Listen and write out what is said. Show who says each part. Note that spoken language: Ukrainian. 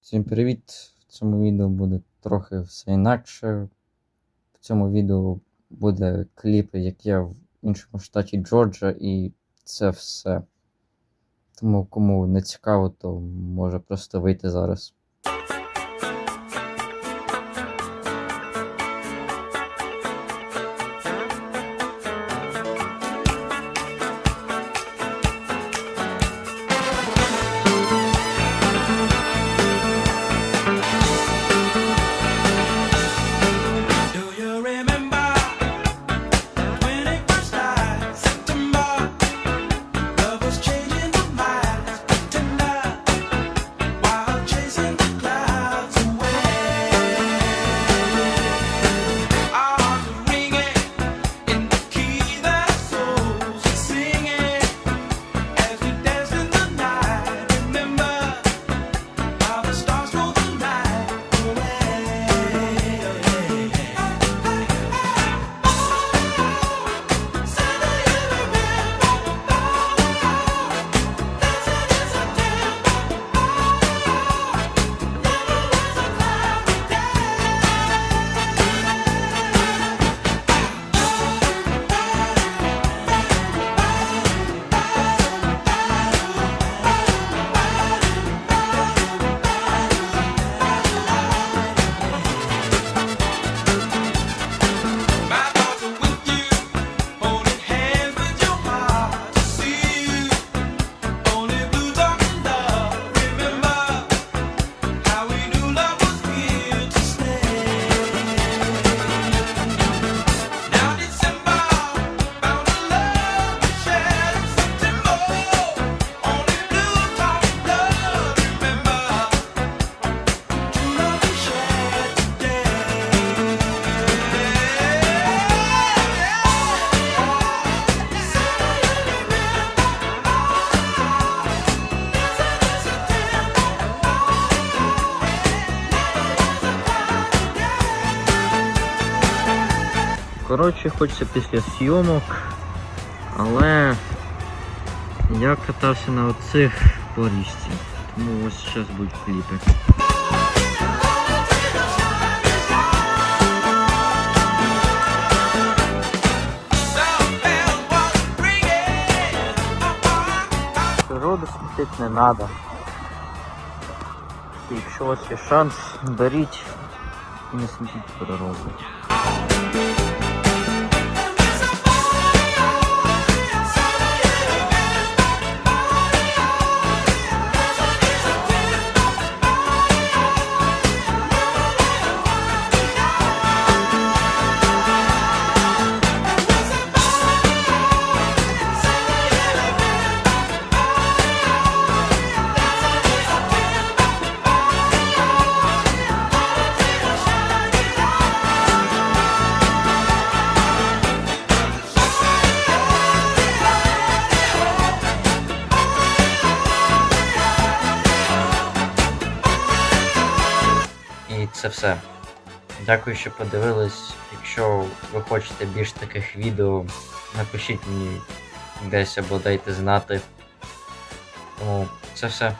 Speaker 1: Всім привіт! В цьому відео буде трохи все інакше. В цьому відео буде кліп, як я в іншому штаті Джорджа, і це все. Тому кому не цікаво, то може просто вийти зараз. Коротше, хочеться після зйомок, але я катався на оцих по річці. Тому ось зараз будуть кліпи. Природу смітити не треба. Якщо у вас є шанс, беріть і не смітіть природу. Це все. Дякую, що подивились. Якщо ви хочете більш таких відео, напишіть мені десь або дайте знати. Тому це все.